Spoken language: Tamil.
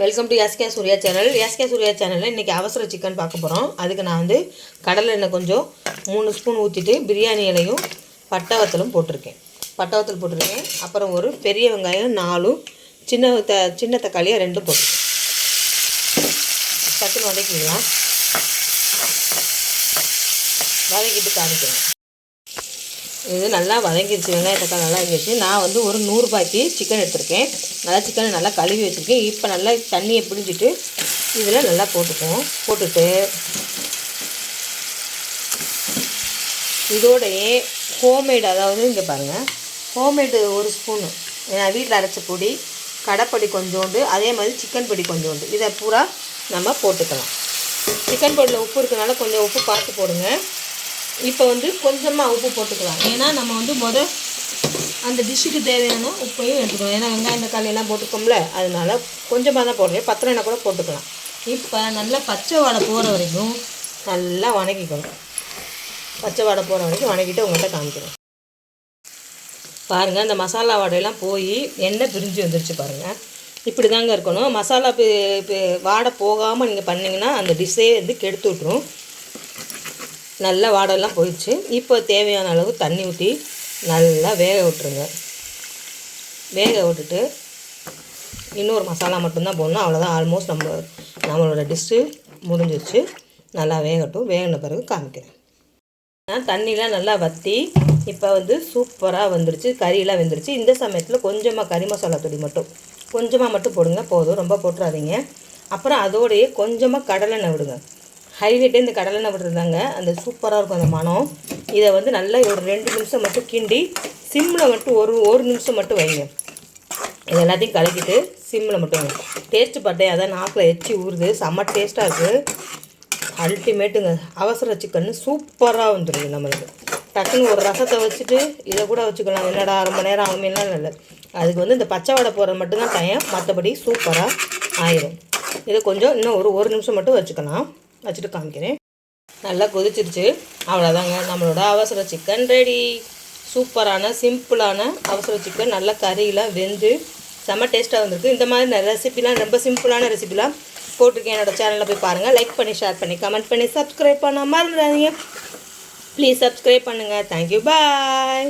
Welcome to S K Surya channel S K Surya சேனலில் இன்றைக்கி அவசர சிக்கன் பார்க்க போகிறோம் அதுக்கு நான் வந்து கடலை எண்ணெய் கொஞ்சம் மூணு ஸ்பூன் ஊற்றிட்டு பிரியாணி இலையும் பட்டவத்தலும் போட்டிருக்கேன். பட்டவத்தல் போட்டிருக்கேன். அப்புறம் ஒரு பெரிய வெங்காயம் நாலும் சின்ன த சின்ன தக்காளியாக ரெண்டும் போட்டிருக்கேன். டக்குன்னு வதக்கிக்கலாம். வதக்கிட்டு காமிக்கிறேன். இது நல்லா வதங்கிடுச்சு வெங்காயம் தக்காளி நல்லா வதங்கிடுச்சு நான் வந்து ஒரு நூறுரூபாய்க்கு சிக்கன் எடுத்திருக்கேன். நல்லா சிக்கனை நல்லா கழுவி வச்சுருக்கேன். இப்போ நல்லா தண்ணியை பிடிஞ்சிட்டு இதில் நல்லா போட்டுக்குவோம் போட்டுட்டு இதோடையே ஹோம்மேடு அதாவது இங்கே பாருங்கள் ஹோம்மேடு ஒரு ஸ்பூனு நான் வீட்டில் அரைச்ச பொடி கடைப்பொடி கொஞ்சோண்டு அதே மாதிரி சிக்கன் பொடி கொஞ்சோண்டு. இதை பூரா நம்ம போட்டுக்கலாம். சிக்கன் பொடியில் உப்பு இருக்கனால கொஞ்சம் உப்பு பார்த்து போடுங்க. இப்போ வந்து கொஞ்சமாக உப்பு போட்டுக்கலாம். ஏன்னா நம்ம வந்து முத அந்த டிஷ்ஷுக்கு தேவையான உப்பையும் எடுத்துக்கணும். ஏன்னா வெங்காயம் தக்காளி எல்லாம் போட்டுக்கோம்ல அதனால கொஞ்சமாக தான் போடுறேன் பத்திரம்னா கூட போட்டுக்கலாம். இப்போ நல்லா பச்சை வாடை போகிற வரைக்கும் நல்லா வணக்கிக்கணும் பச்சை வாடை போகிற வரைக்கும் வணக்கிட்டு உங்கள்கிட்ட காமிக்கிறேன். பாருங்கள் அந்த மசாலா வாடையெல்லாம் போய் எண்ணெய் பிரிஞ்சு வந்துருச்சு பாருங்கள் இப்படி தாங்க இருக்கணும். மசாலா இப்போ வாடை போகாமல் நீங்கள் பண்ணிங்கன்னா அந்த டிஷ்ஷே வந்து கெடுத்து விட்ரும் நல்லா வாடெல்லாம் போயிடுச்சு. இப்போ தேவையான அளவு தண்ணி ஊற்றி நல்லா வேக விட்டுருங்க. வேக விட்டுட்டு இன்னொரு மசாலா மட்டும்தான் போடணும். அவ்வளோதான் ஆல்மோஸ்ட் நம்ம நம்மளோட டிஷ்ஷு முடிஞ்சிருச்சு. நல்லா வேகட்டும். வேகின பிறகு காமிக்கிறேன். நான் தண்ணிலாம் நல்லா வற்றி இப்போ வந்து சூப்பராக வந்துருச்சு. கறியெலாம் வெந்துருச்சு. இந்த சமயத்தில் கொஞ்சமாக கறி மசாலா தூள் மட்டும். கொஞ்சமாக மட்டும் போடுங்க. போதும். ரொம்ப போட்டுறாதீங்க. அப்புறம் அதோடையே கொஞ்சமாக கடலெண்ணெய் விடுங்க. ஹைலைட்டே இந்த கடலெண்ணெய் விட்டுருந்தாங்க அந்த சூப்பராக இருக்கும் அந்த மனம் இதை வந்து நல்லா ஒரு ரெண்டு நிமிஷம் மட்டும் கிண்டி சிம்மில் மட்டும் ஒரு ஒரு நிமிஷம் மட்டும் வைங்க. இது எல்லாத்தையும் கலக்கிட்டு சிம்மில் மட்டும் வைங்க. டேஸ்ட்டு பார்த்தேன் அதான் நாக்கில் எச்சி ஊறுது. செம்ம டேஸ்ட்டாக இருக்குது அல்டிமேட்டுங்க அவசர சிக்கன் சூப்பராக வந்துடுது நம்மளுக்கு. டக்குன்னு ஒரு ரசத்தை வச்சுட்டு இதை கூட வச்சுக்கலாம். என்னடா அரை மணி நேரம் ஆகுமேலாம் இல்லை. அதுக்கு வந்து இந்த பச்சை வடை போடுறது மட்டும்தான் டைம் மற்றபடி சூப்பராக ஆயிரும். இதை கொஞ்சம் இன்னும் ஒரு ஒரு நிமிஷம் மட்டும் வச்சுக்கலாம். வச்சுட்டு காமிக்கிறேன். நல்லா கொதிச்சிருச்சு. அவ்வளோதாங்க நம்மளோட அவசர சிக்கன் ரெடி சூப்பரான சிம்பிளான அவசர சிக்கன் நல்லா கறியெலாம் வெந்து செம்ம டேஸ்ட்டாக வந்திருக்கு. இந்த மாதிரி ரெசிபிலாம் ரொம்ப சிம்பிளான ரெசிபிலாம் போட்டிருக்கேன். என்னோட சேனலில் போய் பாருங்கள் லைக் பண்ணி ஷேர் பண்ணி கமெண்ட் பண்ணி சப்ஸ்கிரைப் பண்ண மறந்துடாதீங்க. ப்ளீஸ் சப்ஸ்கிரைப் பண்ணுங்கள் தேங்க்யூ பாய்